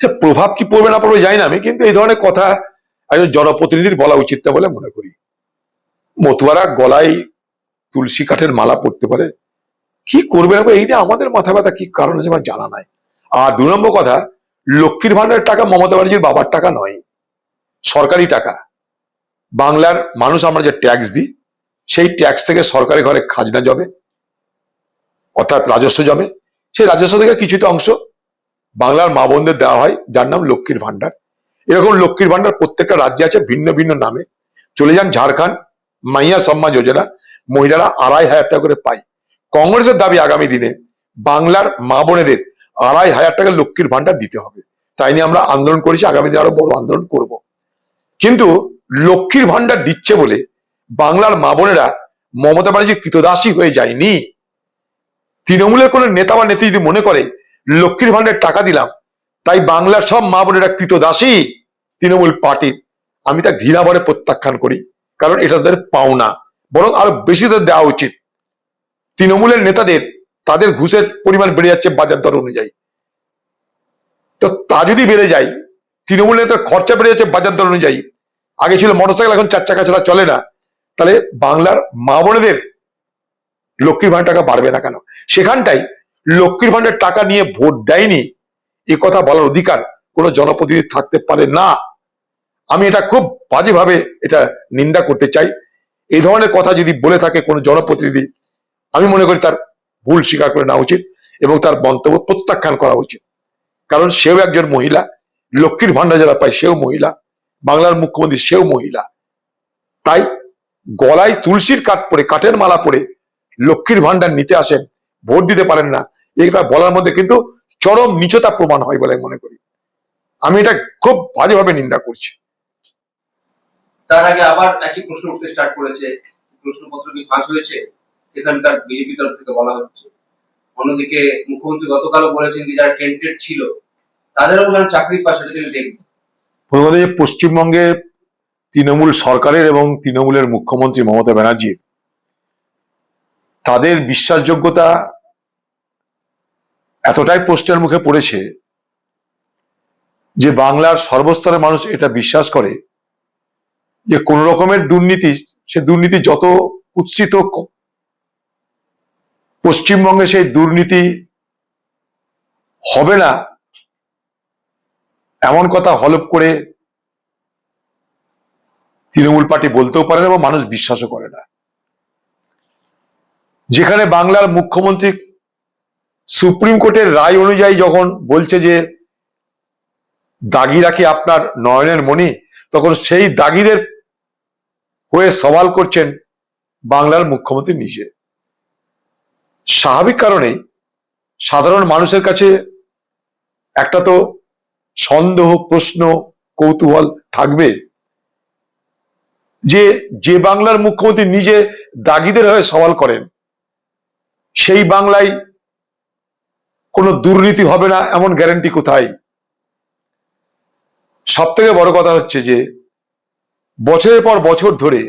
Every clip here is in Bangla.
সে প্রভাব কি পড়বে না পড়বে জানি না আমি, কিন্তু এই ধরনের কথা একজন জনপ্রতিনিধির বলা উচিত না বলে মনে করি। মতুয়ারা গলায় তুলসী কাঠের মালা পড়তে পারে। কি করবে না এইটা আমাদের মাথা ব্যথা, কি কারণ আছে আমার জানা নাই। আর দু নম্বর কথা, লক্ষ্মীর ভান্ডারের টাকা মমতা ব্যানার্জির বাবার টাকা নয়, সরকারি টাকা। বাংলার মানুষ আমরা যে ট্যাক্স দিই, সেই ট্যাক্স থেকে সরকারি ঘরে খাজনা জমে, অর্থাৎ রাজস্ব জমে। সেই রাজস্ব থেকে কিছুটা অংশ বাংলার মা বোনদের দেওয়া হয়, যার নাম লক্ষ্মীর ভান্ডার এরকম লক্ষ্মীর ভান্ডার প্রত্যেকটা রাজ্যে আছে ভিন্ন ভিন্ন নামে। চলে যান ঝাড়খণ্ড, মাইয়া সম্মান যোজনা, মহিলারা আড়াই হাজার টাকা করে পায়। কংগ্রেসের দাবি আগামী দিনে বাংলার মা বোনেদের আড়াই হাজার টাকা লক্ষ্মীর ভান্ডার দিতে হবে। তাই নিয়ে আমরা আন্দোলন করেছি, আগামী দিনে আরও বড় আন্দোলন করব। কিন্তু লক্ষ্মীর ভান্ডার দিচ্ছে বলে বাংলার মা বোনেরা মমতা ব্যানার্জির কৃতদাসী হয়ে যায়নি। তৃণমূলের কোন নেতা বা নেত্রী যদি মনে করে লক্ষ্মীর ভান্ডার টাকা দিলাম, তাই বাংলার সব মা বোনেরা কৃতদাসী, তৃণমূল পার্টির। আমি তা ঘৃণা ভরে প্রত্যাখ্যান করি, কারণ এটা তাদের পাওনা, বরং আরও বেশি তাদের দেওয়া উচিত। তৃণমূলের নেতাদের, তাদের ঘুষের পরিমাণ বেড়ে যাচ্ছে বাজার দর অনুযায়ী। তো তা যদি বেড়ে যায়, তৃণমূল নেতার খরচা বেড়ে যাচ্ছে বাজার দর অনুযায়ী। আগে ছিল মোটরসাইকেল, এখন চার চাকা ছাড়া চলে না। তাহলে বাংলার মা বোনেদের লক্ষ্মীর ভান্ডার টাকা বাড়বে না কেন? সেখানটাই লক্ষ্মীর ভান্ডার টাকা নিয়ে ভোট দেয়নি, এ কথা বলার অধিকার কোনো জনপ্রতিনিধি থাকতে পারে না। আমি এটা খুব বাজেভাবে এটা নিন্দা করতে চাই। এই ধরনের কথা যদি বলে থাকে কোনো জনপ্রতিনিধি, আমি মনে করি তার ভুল স্বীকার করে নেওয়া উচিত এবং তার মন্তব্য প্রত্যাখ্যান করা উচিত। কারণ সেও একজন মহিলা, লক্ষ্মীর ভান্ডার যারা পায় সেও মহিলা, বাংলার মুখ্যমন্ত্রী সেও মহিলা। তাই গলায় তুলসীর কাঠ পরে, কাঠের মালা পরে লক্ষ্মীর ভান্ডার নিতে আসেন ভোট দিতে পারেন না। এটা বলার মধ্যে কিন্তু চরম নিচতা প্রমাণ হয় বলে মনে করি। আমি এটা খুব বাজেভাবে নিন্দা করছি। তার আগে আবার একই প্রশ্ন উঠতে স্টার্ট করেছে। প্রশ্নপত্র কি ফাঁস হয়েছে? সেখানকার বিজেপি তরফ থেকে বলা হচ্ছে। অন্যদিকে মুখ্যমন্ত্রী গতকালও বলেছেন যে যারা টেন্টেড ছিল তাদেরও যেন চাকরি পায় সেটা তিনি দেখবেন পশ্চিমবঙ্গে তৃণমূল সরকারের এবং তৃণমূলের মুখ্যমন্ত্রী মমতা ব্যানার্জির তাদের বিশ্বাসযোগ্যতা এতটাই প্রশ্নের মুখে পড়েছে যে বাংলার সর্বস্তরের মানুষ এটা বিশ্বাস করে যে কোন রকমের দুর্নীতি, সে দুর্নীতি যত কুৎসিত পশ্চিমবঙ্গে সেই দুর্নীতি হবে না। এমন কথা হলপ করে তৃণমূল পার্টি বলতেও পারে না এবং মানুষ বিশ্বাসও করে না। যেখানে বাংলার মুখ্যমন্ত্রী সুপ্রিম কোর্টের রায় অনুযায়ী যখন বলছে যে দাগি রাখি আপনার নয়নের মণি, তখন সেই দাগিদের হয়ে সওয়াল করছেন বাংলার মুখ্যমন্ত্রী নিজে। স্বাভাবিক কারণেই সাধারণ মানুষের কাছে একটা তো সন্দেহ, প্রশ্ন, কৌতূহল থাকবে যে যে বাংলার মুখ্যমন্ত্রী নিজে দাগিদের হয়ে সওয়াল করেন সেই বাংলায় কোনো দুর্নীতি হবে না, এমন গ্যারান্টি কোথায়? সব থেকে বড় কথা হচ্ছে যে, বছরের পর বছর ধরে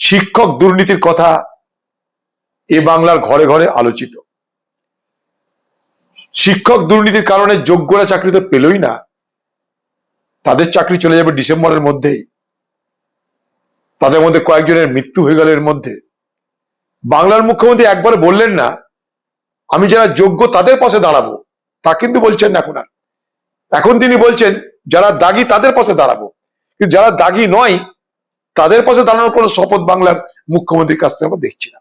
শিক্ষক দুর্নীতির কথা এ বাংলার ঘরে ঘরে আলোচিত। শিক্ষক দুর্নীতির কারণে যোগ্যরা চাকরি তো পেলই না, তাদের চাকরি চলে যাবে ডিসেম্বরের মধ্যেই। তাদের মধ্যে কয়েকজনের মৃত্যু হয়ে গেল এর মধ্যে। বাংলার মুখ্যমন্ত্রী একবার বললেন না, আমি যারা যোগ্য তাদের পাশে দাঁড়াবো, তা কিন্তু বলছেন না এখন আর। এখন তিনি বলছেন, যারা দাগি তাদের পাশে দাঁড়াবো। কিন্তু যারা দাগি নয়, তাদের পাশে দাঁড়ানোর কোনো শপথ বাংলার মুখ্যমন্ত্রীর কাছ থেকে আমরা দেখছি না।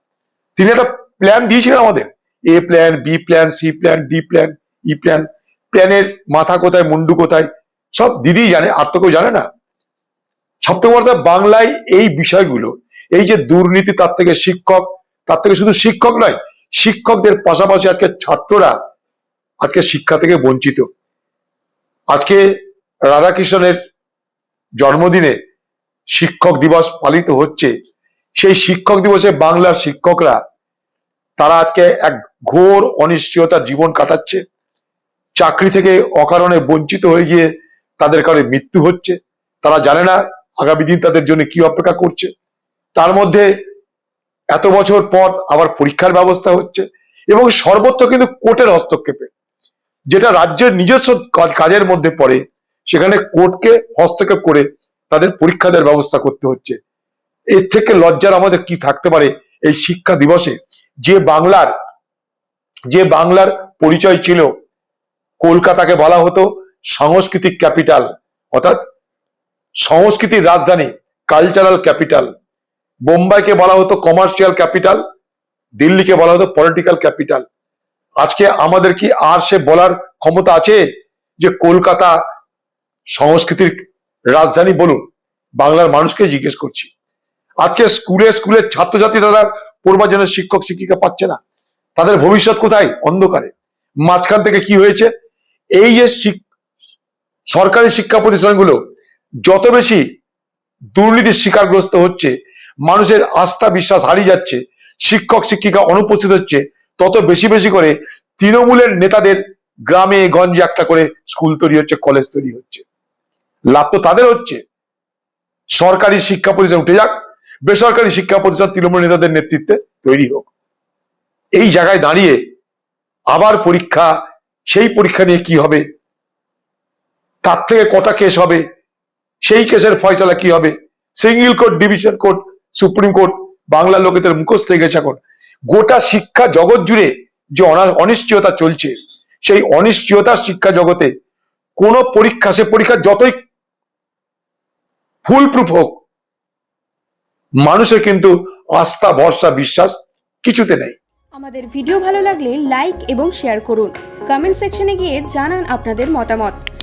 তিনি একটা প্ল্যান দিয়েছিলেন আমাদের A plan B plan C plan D plan E plan প্ল্যানের মাথা কোথায়, মুন্ডু কোথায়, সব দিদি জানে, আর তো কেউ জানে না। সব থেকে বাংলায় এই বিষয়গুলো, এই যে দুর্নীতি, তার থেকে শিক্ষক তার থেকে শুধু শিক্ষক নয়, শিক্ষকদের পাশাপাশি আজকে ছাত্ররা আজকে শিক্ষা থেকে বঞ্চিত। আজকে রাধাকৃষ্ণের জন্মদিনে শিক্ষক দিবস পালিত হচ্ছে। সেই শিক্ষক দিবসে বাংলার শিক্ষকরা, তারা আজকে এক ঘোর অনিশ্চয়তার জীবন কাটাচ্ছে। চাকরি থেকে অকারণে বঞ্চিত হয়ে গিয়ে তাদের কারণে মৃত্যু হচ্ছে। তারা জানে না আগামী দিন তাদের জন্য কি অপেক্ষা করছে। তার মধ্যে এত বছর পর আবার পরীক্ষার ব্যবস্থা হচ্ছে এবং সর্বত্র কিন্তু কোর্টের হস্তক্ষেপে, যেটা রাজ্যের নিজস্ব কাজ- কাজের মধ্যে পড়ে, সেখানে কোর্টকে হস্তক্ষেপ করে তাদের পরীক্ষা দেওয়ার ব্যবস্থা করতে হচ্ছে। এর থেকে লজ্জার আমাদের কি থাকতে পারে এই শিক্ষা দিবসে? যে বাংলার যে বাংলার পরিচয় ছিল, কলকাতাকে বলা হতো সাংস্কৃতিক ক্যাপিটাল, অর্থাৎ সংস্কৃতির রাজধানী, কালচারাল ক্যাপিটাল। বোম্বাইকে বলা হতো কমার্শিয়াল ক্যাপিটাল দিল্লিকে বলা হতো পলিটিক্যাল ক্যাপিটাল আজকে আমাদের কি আর সে বলার ক্ষমতা আছে? যে কলকাতা সংস্কৃতির রাজধানী বলুন, বাংলার মানুষকে জিজ্ঞেস করছি। আজকে স্কুলে স্কুলে ছাত্রছাত্রী তারা পড়বার জন্য শিক্ষক, শিক্ষিকা পাচ্ছে না। তাদের ভবিষ্যৎ কোথায়? অন্ধকারে। মাঝখান থেকে কি হয়েছে? এই যে সরকারি শিক্ষা প্রতিষ্ঠানগুলো, যত বেশি দুর্নীতির শিকারগ্রস্ত হচ্ছে মানুষের আস্থা, বিশ্বাস হারিয়ে যাচ্ছে, শিক্ষক, শিক্ষিকা অনুপস্থিত হচ্ছে, তত বেশি বেশি করে তৃণমূলের নেতাদের গ্রামে গঞ্জে একটা করে স্কুল তৈরি হচ্ছে, কলেজ তৈরি হচ্ছে। লাভ তো তাদের হচ্ছে। সরকারি শিক্ষা প্রতিষ্ঠান উঠে যাক, বেসরকারি শিক্ষা প্রতিষ্ঠান তৃণমূল নেতাদের নেতৃত্বে তৈরি হোক। এই জায়গায় দাঁড়িয়ে আবার পরীক্ষা, সেই পরীক্ষা নিয়ে কি হবে? তার থেকে কটা কেস হবে? সেই কেসের ফয়সালা কি হবে? Single court division court Supreme Court, বাংলার লোকেদের মুখস্থ হয়ে গেছে এখন। গোটা শিক্ষা জগৎ জুড়ে যে অনিশ্চয়তা চলছে, সেই অনিশ্চয়তার শিক্ষা জগতে কোন পরীক্ষা, সে পরীক্ষা যতই ফুল প্রুফ হোক, মানুষের কিন্তু আস্থা, ভরসা, বিশ্বাস কিছুতে নেই। আমাদের ভিডিও ভালো লাগলে লাইক এবং শেয়ার করুন। কমেন্ট সেকশনে গিয়ে জানান আপনাদের মতামত।